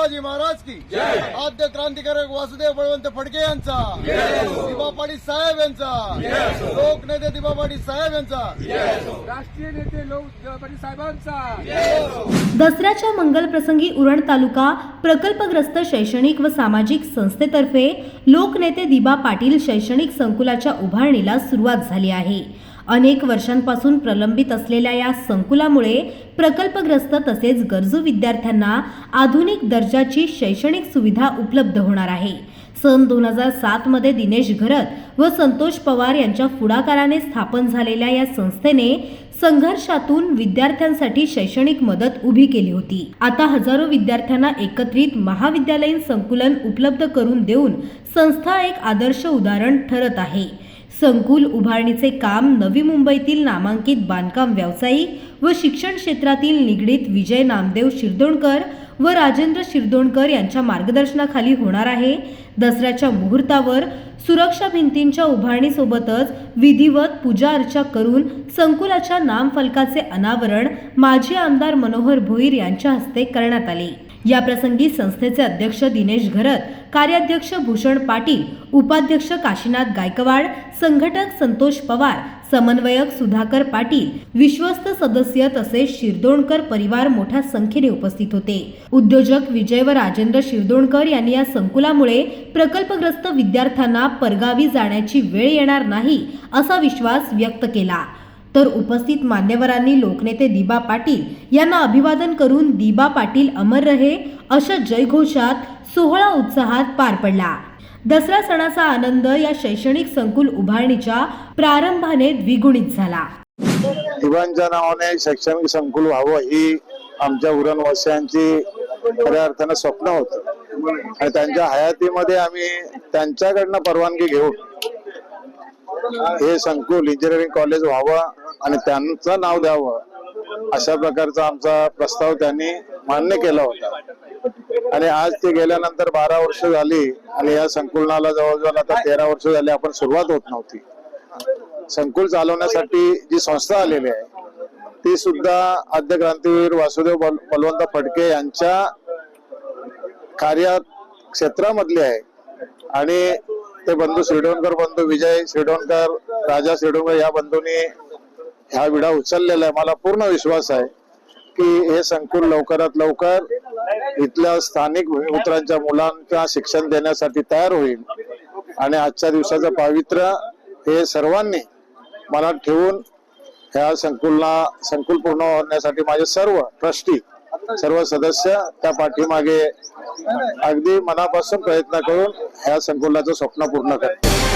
शिवाजी महाराज की. आद्य क्रांतिकारक वासुदेव बळवंत फडके यांचा. दिबा पाटील साहेब यांचा. लोकनेते दिबा पाटील साहेब यांचा. राष्ट्रीय नेते लोक पाटील साहेबांचा. दसऱ्याच्या मंगल प्रसंगी उरण तालुका प्रकल्पग्रस्त शैक्षणिक व सामाजिक संस्थेतर्फे लोकनेते दिबा पाटील शैक्षणिक संकुलाच्या उभारणीला सुरुवात झाली आहे. अनेक वर्षांपासून प्रलंबित असलेल्या या संकुलामुळे प्रकल्पग्रस्त तसेच गरजू विद्यार्थ्यांना आधुनिक दर्जाची शैक्षणिक सुविधा उपलब्ध होणार आहे. सन दोन हजार सातमध्ये दिनेश घरत व संतोष पवार यांच्या पुढाकाराने स्थापन झालेल्या या संस्थेने संघर्षातून विद्यार्थ्यांसाठी शैक्षणिक मदत उभी केली होती. आता हजारो विद्यार्थ्यांना एकत्रित महाविद्यालयीन संकुलन उपलब्ध करून देऊन संस्था एक आदर्श उदाहरण ठरत आहे. संकुल उभारणीचे काम नवी मुंबईतील नामांकित बांधकाम व्यावसायिक व शिक्षण क्षेत्रातील निगडीत विजय नामदेव शिरदोणकर व राजेंद्र शिरदोणकर यांच्या मार्गदर्शनाखाली होणार आहे. दसऱ्याच्या मुहूर्तावर सुरक्षा भिंतींच्या उभारणीसोबतच विधिवत पूजा अर्चा करून संकुलाच्या नामफलकाचे अनावरण माजी आमदार मनोहर भोईर यांच्या हस्ते करण्यात आले. या प्रसंगी संस्थेचे अध्यक्ष दिनेश घरत कार्याध्यक्ष भूषण पाटील उपाध्यक्ष काशीनाथ गायकवाड संघटक संतोष पवार समन्वयक सुधाकर पाटील विश्वस्त सदस्य तसेच शिरदोणकर परिवार मोठ्या संख्येने उपस्थित होते. उद्योजक विजय व राजेंद्र शिरदोणकर यांनी या संकुलामुळे प्रकल्पग्रस्त विद्यार्थ्यांना परगावी जाण्याची वेळ येणार नाही असा विश्वास व्यक्त केला. तर उपस्थित मान्यवरांनी लोकनेते दिबा पाटील यांना अभिवादन करून दिबा पाटील अमर रहे अशा जयघोषात सोहळा उत्साहात पार पडला. दसरा सणाचा आनंद या शैक्षणिक संकुल उभारणीच्या प्रारंभाने द्विगुणित झाला. दिवांच्या नावाने शैक्षणिक संकुल व्हावं ही आमच्या उरणवासियांची खऱ्या अर्थानं स्वप्न होतं. आणि त्यांच्या हयातीमध्ये आम्ही त्यांच्याकडनं परवानगी घेऊन हे संकुल इंजिनिअरिंग कॉलेज व्हावं आणि त्यांचं नाव द्यावं. अशा प्रकारचा आमचा प्रस्ताव त्यांनी मान्य केला होता. आणि आज ते गेल्यानंतर बारा वर्ष झाली आणि या संकुलनाला जवळजवळ आता तेरा वर्ष झाली आपण सुरुवात होत नव्हती. संकुल चालवण्यासाठी जी संस्था आलेली आहे ती सुद्धा आद्य क्रांतीवीर वासुदेव बलवंत फडके यांच्या कार्य क्षेत्रामधली आहे. आणि ते बंधू शिरडोणकर बंधू विजय शिरडोणकर राजा शिरडोणकर या बंधूंनी ह्या विडा उचललेला आहे. मला पूर्ण विश्वास आहे की हे संकुल लवकरात लवकर इथल्या स्थानिक भूमिपुत्रांच्या मुलांना शिक्षण देण्यासाठी तयार होईल. आणि आजच्या दिवसाचं पावित्र्य हे सर्वांनी मनात ठेवून ह्या संकुलना संकुल पूर्ण होण्यासाठी माझे सर्व ट्रस्टी सर्व सदस्य त्या पाठीमागे अगदी मनापासून प्रयत्न करून ह्या संकुलाचं स्वप्न पूर्ण करतील.